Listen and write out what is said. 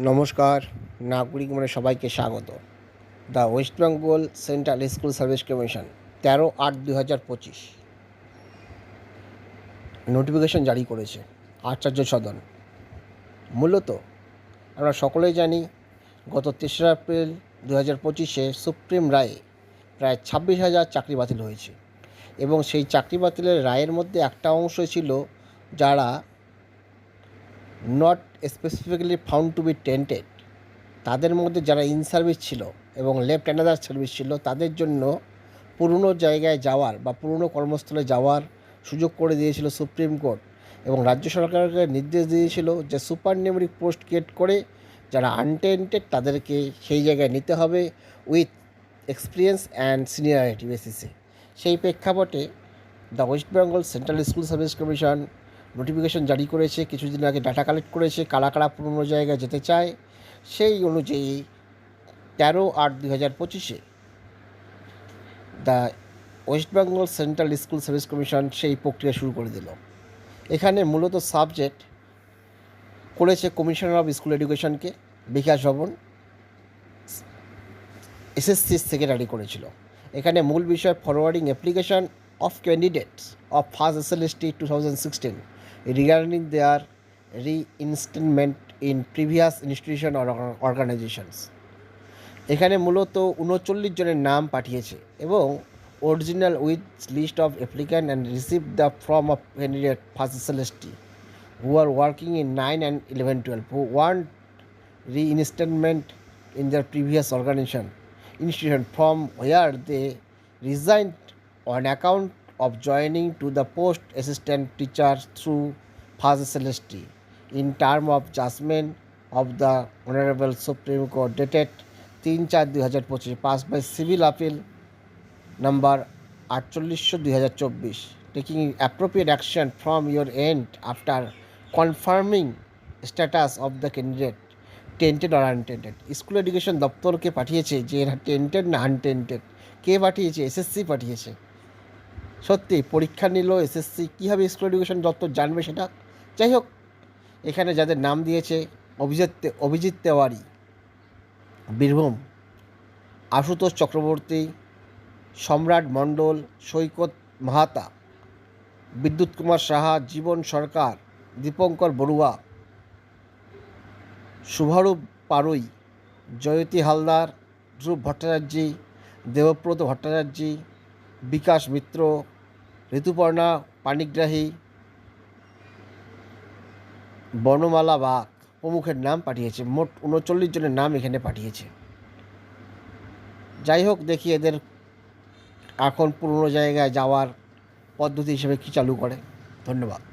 নমস্কার নাগরিক মানে সবাইকে স্বাগত। The West Bengal central school service commission, তেরো আট দুই হাজার পঁচিশ। নোটিফিকেশন জারি করেছে আচার্য সদন। মূলত, আমরা সকলেই জানি, গত তেসরা এপ্রিল দু হাজার পঁচিশে সুপ্রিম রায়ে প্রায় ছাব্বিশ হাজার চাকরি বাতিল হয়েছে। এবং সেই চাকরি বাতিলের রায়ের মধ্যে একটা অংশ ছিল যারা not specifically found to be tainted তাদের মধ্যে যারা ইন সার্ভিস ছিল এবং লেফট অ্যানাদার সার্ভিস ছিল, তাদের জন্য পুরনো জায়গায় যাওয়ার বা পুরনো কর্মস্থলে যাওয়ার সুযোগ করে দিয়েছিল সুপ্রিম কোর্ট এবং রাজ্য সরকারকে নির্দেশ দিয়েছিল যে সুপার নিউমেরিক পোস্ট ক্রিয়েট করে যারা আনটেন্টেড তাদেরকে সেই জায়গায় নিতে হবে উইথ এক্সপিরিয়েন্স অ্যান্ড সিনিয়রিটি বেসিসে সেই প্রেক্ষাপটে the West Bengal central school service commission notification জারি করেছে, কিছুদিন আগে ডাটা কালেক্ট করেছে, কারা কারা পুরনো জায়গায় যেতে চায়, সেই অনুযায়ী তেরো আট দুই হাজার পঁচিশে the West Bengal central school service commission সেই প্রক্রিয়া শুরু করে দিল। এখানে মূলত সাবজেক্ট করেছে কমিশনার অফ স্কুল এডুকেশনকে, বিকাশ ভবন এসএসসি সেক্রেটারি করেছিল। এখানে মূল বিষয় forwarding application of candidates of first SLST two thousand sixteen regarding their reinstatement in previous institution organisations এখানে মূলত উনচল্লিশ জনের নাম পাঠিয়েছে এবং original with list of applicant and receive the form of candidate first who are working in nine and eleven twelve who want reinstatement in their previous organization, institution from where they resigned on account of joining to the post assistant teacher through SLST in term of judgment of the honorable supreme court dated তিন চার দুই হাজার পঁচিশ pass by civil appeal number আটচল্লিশশো দুই হাজার চব্বিশ taking appropriate action from your end after confirming status of the candidate tainted R untainted school education দপ্তরকে পাঠিয়েছে যে এরা টেন্টেড না আনটেন্টেড কে পাঠিয়েছে? এসএসসি পাঠিয়েছে। সত্যি, পরীক্ষা নিল এসএসসি কীভাবে স্কুল এডুকেশন দপ্তর জানবে সেটা? যাই হোক, এখানে যাদের নাম দিয়েছে, অভিজিৎ অভিজিৎ তেওয়ারি, বীরভূম, আশুতোষ চক্রবর্তী, সম্রাট মণ্ডল, সৈকত মাহাতা, বিদ্যুৎ কুমার সাহা, জীবন সরকার, দীপঙ্কর বড়ুয়া, শুভারূপ পারুই, জয়তী হালদার, ধ্রুব ভট্টাচার্যী, দেবব্রত ভট্টাচার্যী, বিকাশ মিত্র ঋতুপর্ণা, পানিগ্রাহী, বনমালা বাঘ প্রমুখের নাম পাঠিয়েছে। মোট উনচল্লিশ জনের নাম এখানে পাঠিয়েছে। যাই হোক, দেখি এদের এখন পুরনো জায়গায় যাওয়ার পদ্ধতি হিসেবে কী চালু করে। ধন্যবাদ।